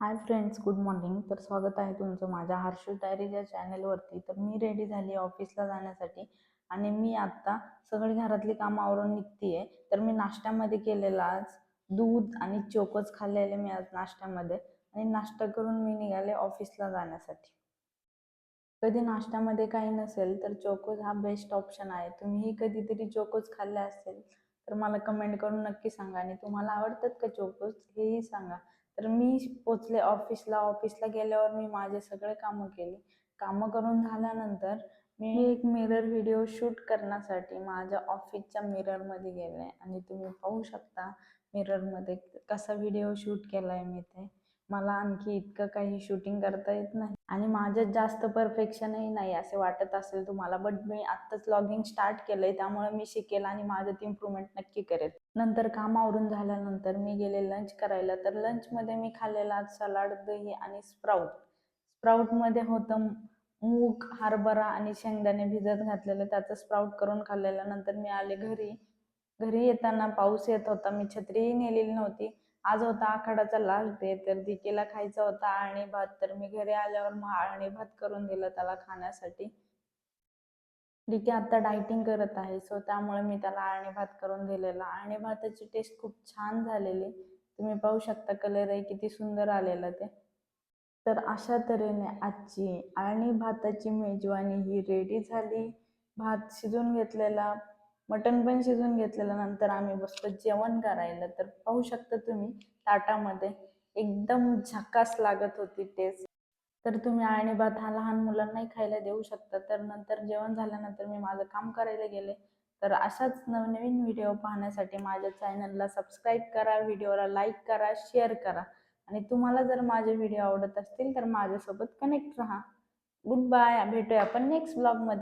Hi friends good morning. तर स्वागत आहे तुमचं माझ्या हर्षू डायरीच्या चॅनलवरती. तर मी रेडी झाली ऑफिसला जाण्यासाठी आणि मी आत्ता सगळी घरातली कामं आवरून निघतीये. तर मी नाश्त्यामध्ये केलेला आज दूध आणि चोकोच खाल्लेले मी आज नाश्त्यामध्ये आणि नाश्ता करून मी निघाले ऑफिसला जाण्यासाठी. कधी नाश्त्यामध्ये काही नसेल तर चोकोज हा बेस्ट ऑप्शन आहे. तुम्हीही कधीतरी चोकोज खाल्ले असेल तर मला कमेंट करून नक्की सांगा आणि तुम्हाला आवडतात का चोकोज हेही सांगा. तर मी पोचले ऑफिसला ऑफिसला गेल्यावर मी माझे सगळे कामं केली. कामं करून झाल्यानंतर मी एक मिरर व्हिडिओ शूट करण्यासाठी माझ्या ऑफिसच्या मिररमध्ये गेले. आणि तुम्ही पाहू शकता मिररमध्ये कसा व्हिडिओ शूट केला आहे मी ते. मला आणखी इतकं काही शूटिंग करता येत नाही. आणि माझ्यात जास्त परफेक्शनही नाही असे वाटत असेल तुम्हाला बट मी आत्ताच लॉगिंग स्टार्ट केलं आहे त्यामुळे मी शिकेल आणि माझ्यात इम्प्रूव्हमेंट नक्की करेल. नंतर काम आवरून झाल्यानंतर मी गेले लंच करायला तर लंचमध्ये मी खाल्लेला सलाड दही आणि स्प्राऊट. स्प्राऊटमध्ये होतं मूग हरभरा आणि शेंगदाणे भिजत घातलेलं त्याचं स्प्राऊट करून खाल्लेलं नंतर मी आले घरी. घरी येताना पाऊस येत होता मी छत्रीही नेलेली नव्हती. आज होता आखाडाचा चालला डे तर दिकेला खायचा होता आणि भात. तर मी घरी आल्यावर मग भात करून दिलं त्याला खाण्यासाठी. डिके आता डायटिंग करत आहे सो त्यामुळे मी त्याला आणि भात करून दिलेला. आणि भाताची टेस्ट खूप छान झालेली. तुम्ही पाहू शकता कलरही किती सुंदर आलेलं ते. तर अशा तऱ्हेने आजची आळणी भाताची मेजवानी ही रेडी झाली. भात शिजून घेतलेला. मटण पण शिजून घेतलेलं नंतर आम्ही बसलो जेवण करायला. तर पाहू शकता तुम्ही ताटामध्ये एकदम झकास लागत होती टेस्ट तर तुम्ही आणि भात हा लहान मुलांनाही खायला देऊ शकता. तर नंतर जेवण झाल्यानंतर मी माझं काम करायला गेले. तर अशाच नवनवीन व्हिडिओ पाहण्यासाठी माझ्या चॅनलला सबस्क्राईब करा व्हिडिओला लाईक करा शेअर करा. आणि तुम्हाला जर माझे व्हिडिओ आवडत असतील तर माझ्यासोबत कनेक्ट राहा. गुड बाय भेटूया आपण नेक्स्ट ब्लॉगमध्ये